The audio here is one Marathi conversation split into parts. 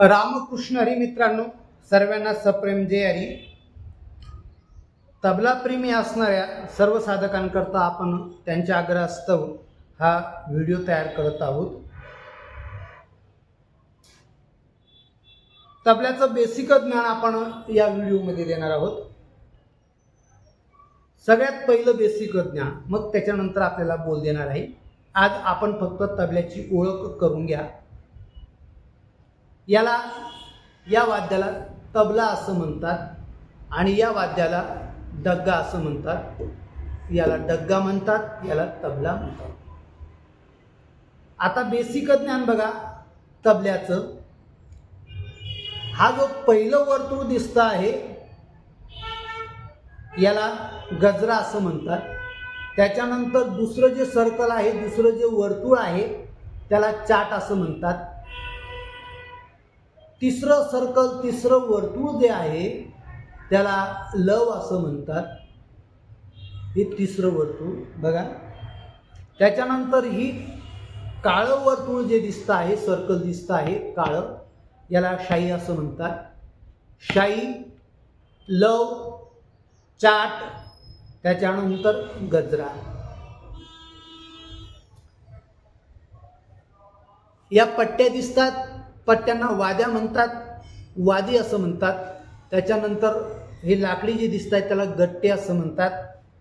रामकृष्ण हरी मित्रांनो सर्वांना सप्रेम जय हरी. तबलाप्रेमी असणाऱ्या सर्व साधकांकरता आपण त्यांच्या आग्रहास्तव हा व्हिडिओ तयार करत आहोत. तबल्याचं बेसिक ज्ञान आपण या व्हिडिओमध्ये देणार आहोत. सगळ्यात पहिलं बेसिक ज्ञान मग त्याच्यानंतर आपल्याला बोल देणार आहे. आज आपण फक्त तबल्याची ओळख करून घ्या. याला या वाद्याला तबला असं म्हणतात आणि या वाद्याला डग्गा असं म्हणतात. याला डग्गा म्हणतात याला तबला म्हणतात. आता बेसिक ज्ञान बघा तबल्याचं. हा जो पहिलं वर्तुळ दिसतं आहे याला गजरा असं म्हणतात. त्याच्यानंतर दुसरं जे सर्कल आहे दुसरं जे वर्तुळ आहे त्याला चाट असं म्हणतात. तिसरं सर्कल तिसरं वर्तुळ जे आहे त्याला लव असं म्हणतात. हे तिसरं वर्तुळ बघा. त्याच्यानंतर ही काळं वर्तुळ जे दिसतं आहे सर्कल दिसतं आहे काळं याला शाई असं म्हणतात. शाई लव चाट त्याच्यानंतर गजरा. या पट्ट्या दिसतात. पण त्यांना वाद्या म्हणतात वादी असं म्हणतात. त्याच्यानंतर हे लाकडी जे दिसत आहेत त्याला गट्टे असं म्हणतात.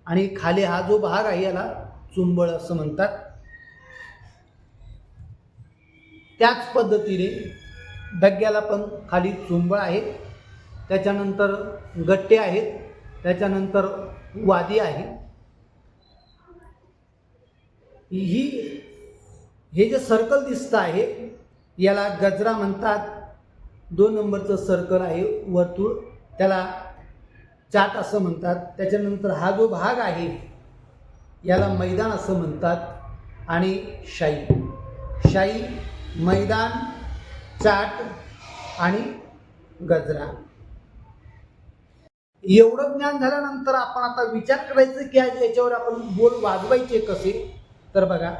आणि खाली हा जो भाग आहे याला चुंबळ असं म्हणतात. त्याच पद्धतीने डग्ग्याला पण खाली चुंबळ आहे. त्याच्यानंतर गट्टे आहेत. त्याच्यानंतर वादी आहे. ही हे जे सर्कल दिसतं आहे याला गजरा म्हणतात. दोन नंबरचं सर्कल आहे वर्तुळ. त्याला चाट असं म्हणतात. त्याच्यानंतर हा जो भाग आहे याला मैदान असं म्हणतात. आणि शाई. शाई मैदान चाट आणि गजरा. एवढं ज्ञान झाल्यानंतर आपण आता विचार करायचं की आज याच्यावर आपण बोल वाजवायचे कसे? तर बघा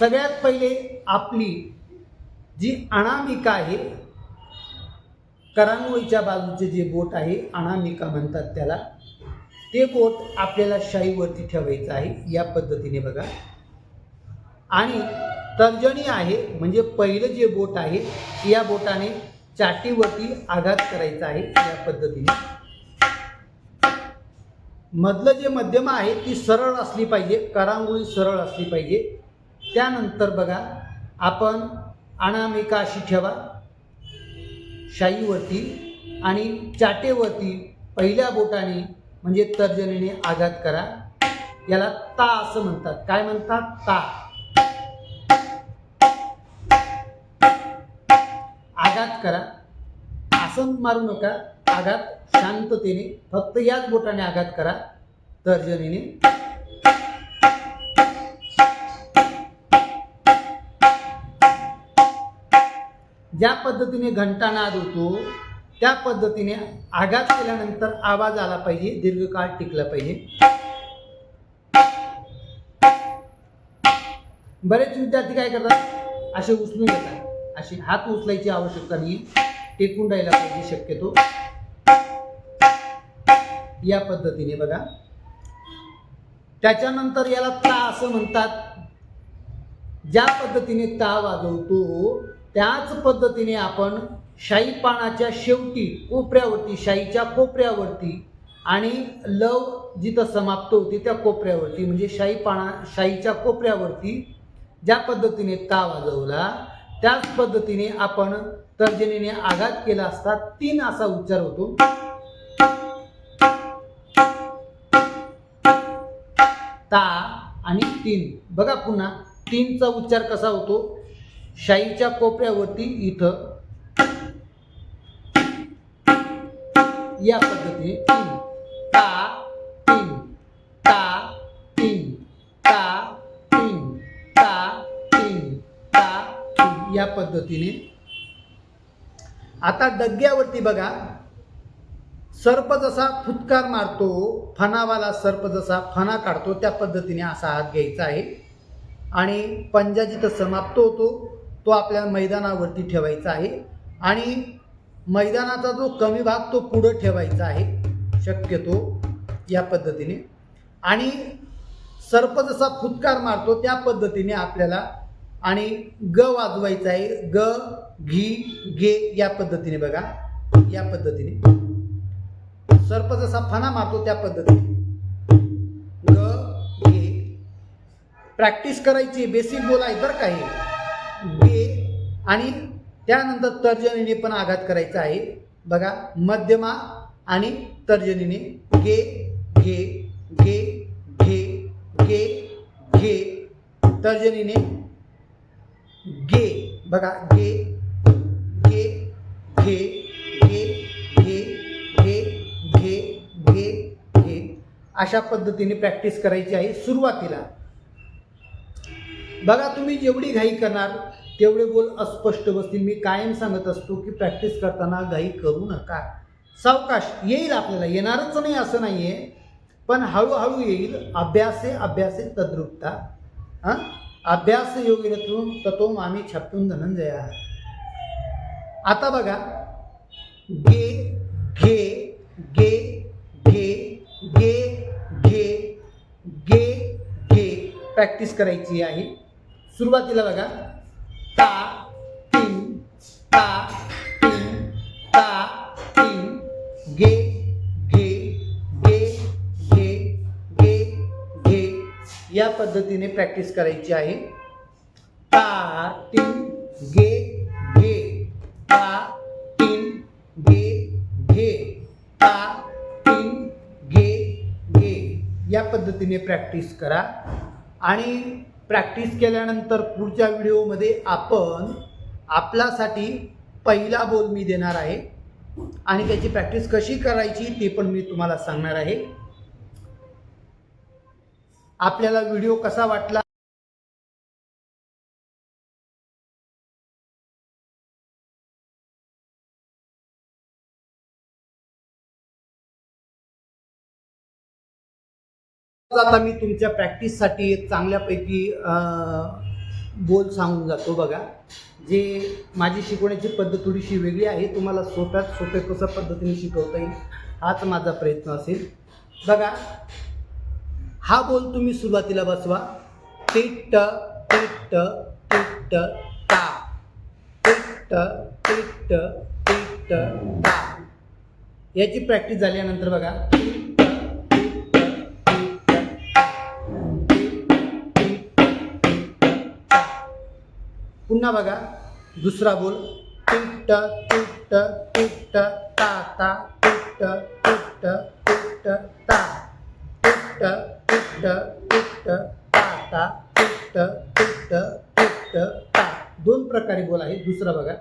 सगळ्यात पहिले आपली जी अनामिका आहे करांगोळीच्या बाजूचे जे बोट आहे अनामिका म्हणतात त्याला ते बोट आपल्याला शाईवरती ठेवायचं आहे या पद्धतीने बघा. आणि तर्जनी आहे म्हणजे पहिलं जे बोट आहे या बोटाने चाटीवरती आघात करायचा आहे या पद्धतीने. मधलं जे मध्यम आहे ती सरळ असली पाहिजे करांगोळी सरळ असली पाहिजे. त्यानंतर बघा आपण अनामिका अशी ठेवा. शाईवरती आणि चाटेवरती पहिल्या बोटाने म्हणजे तर्जनीने आघात करा. याला ता असं म्हणतात. काय म्हणतात? ता. आघात करा. आसन मारू नका. आघात शांततेने फक्त याच बोटाने आघात करा. तर्जनीने ज्या पद्धतीने घंटानाद होतो त्या पद्धतीने आघात केल्यानंतर आवाज आला पाहिजे दीर्घकाळ टिकला पाहिजे. बरेच विद्यार्थी काय करतात? असे उचलून घेतात. असे हात उचलायची आवश्यकता नाही. टेकून राहायला पाहिजे शक्यतो. या पद्धतीने बघा. त्याच्यानंतर याला ता असं म्हणतात. ज्या पद्धतीने ता वाजवतो त्याच पद्धतीने आपण शाई पानाच्या शेवटी कोपऱ्यावरती शाईच्या कोपऱ्यावरती आणि लव जिथं समाप्त होती त्या कोपऱ्यावरती म्हणजे शाई पाना शाईच्या कोपऱ्यावरती ज्या पद्धतीने ता वाजवला त्याच पद्धतीने आपण तर्जनीने आघात केला असता तीन असा उच्चार होतो. ता आणि तीन. बघा पुन्हा तीनचा उच्चार कसा होतो? शाईच्या कोपऱ्यावरती इथं या पद्धतीने तीन. ता तीन. ता तीन. ता तीन. ता तीन. ता तीन. या पद्धतीने. आता डग्ग्यावरती बघा. सर्प जसा फुटकार मारतो फणावाला सर्प जसा फणा काढतो त्या पद्धतीने असा हात घ्यायचा आहे. आणि पंजा जिथं समाप्त होतो. तो आपल्याला मैदानावरती ठेवायचा आहे. आणि मैदानाचा जो कमी भाग तो पुढं ठेवायचा आहे. शक्यतो या पद्धतीने. आणि सर्प जसा फुटकार मारतो त्या पद्धतीने आपल्याला आणि ग वाजवायचा आहे. ग घी गे या पद्धतीने बघा. या पद्धतीने. सर्प जसा फणा मारतो त्या पद्धतीने. ग घे. प्रॅक्टिस करायची बेसिक बोलाय बरं काही आणि त्यानंतर तर्जनीने पण आघात करायचा आहे बघा मध्यमा आणि तर्जनीने घे घे घे घे घे घे तर्जनीने गे बघा घे घे घे घे घे घे घे घे घे अशा पद्धतीने प्रॅक्टिस करायची आहे सुरुवातीला बघा तुम्ही जेवढी घाई करणार तेवढे बोल अस्पष्ट बसतील. मी कायम सांगत असतो की प्रॅक्टिस करताना घाई करू नका. सावकाश येईल आपल्याला. येणारच नाही असं नाही आहे पण हळूहळू येईल. अभ्यासे अभ्यासे तद्रुपता. हां? अभ्यास योगिनतून तत्व आम्ही छापून धनंजया आता बघा. घे घे घे घे गे घे गे घे. प्रॅक्टिस करायची आहे. सुरुवातीला बघा. ता तीन ता तीन ता तीन गे घे गे घे गे घे या पद्धतीने प्रॅक्टिस करायची आहे. ता तीन गे घे ता तीन घे घे ता तीन घे घे या पद्धतीने प्रॅक्टिस करा. आणि प्रॅक्टिस केल्यानंतर पुढच्या व्हिडिओमध्ये आपण आपल्यासाठी पहिला बोल मी देणार आहे. आणि त्याची प्रॅक्टिस कशी करायची ते पण मी तुम्हाला सांगणार आहे. आपल्याला व्हिडिओ कसा वाटला आता मी तुमच्या प्रॅक्टिससाठी एक चांगल्यापैकी बोल सांगून जातो बघा. जे माझी शिकवण्याची पद्धत थोडीशी वेगळी आहे तुम्हाला सोप्यात सोपे कसं पद्धतीने शिकवता येईल हाच माझा प्रयत्न असेल. बघा हा बोल तुम्ही सुरुवातीला बसवा. टिट टिट टिट टा. टिट टिट टिट टा. याची प्रॅक्टिस झाल्यानंतर बघा. पुन्हा बघा. दुसरा बोल. टिट टिट टिट ता ता टिट टिट टिट ता. टिट टिट टिट ता ता टिट टिट टिट ता. दोन प्रकारे बोल आहे. दुसरा बघा.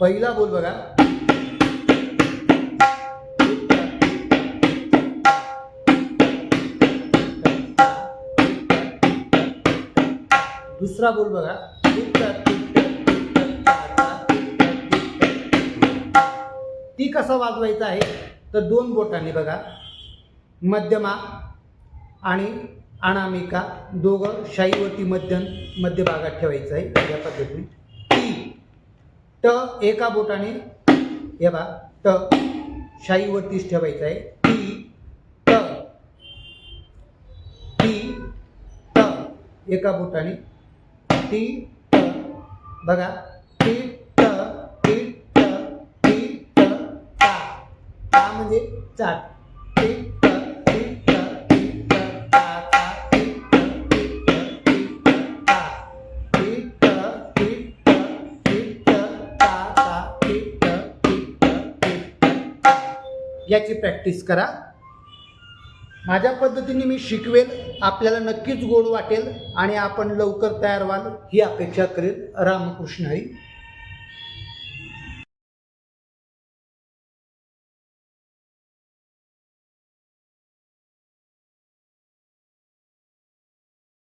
पहिला बोल बघा. दुसरा बोल बघा. ती कसा वाजवायचा आहे? तर दोन बोटांनी बघा. मध्यमा आणि अनामिका दोघं शाईवरती मध्यम मध्यभागात ठेवायचं आहे. या पद्धतीने. ट एका बोटाने हे बा ट शाईवरतीच ठेवायचं आहे. टी ट टी ट एका बोटाने टी ट बघा टी ट टी ट टी ट टा टा म्हणजे चाट याची प्रॅक्टिस करा. माझ्या पद्धतीने मी शिकवेल आपल्याला नक्कीच गोड वाटेल आणि आपण लवकर तयार व्हाल ही अपेक्षा करेल रामकृष्ण हरी.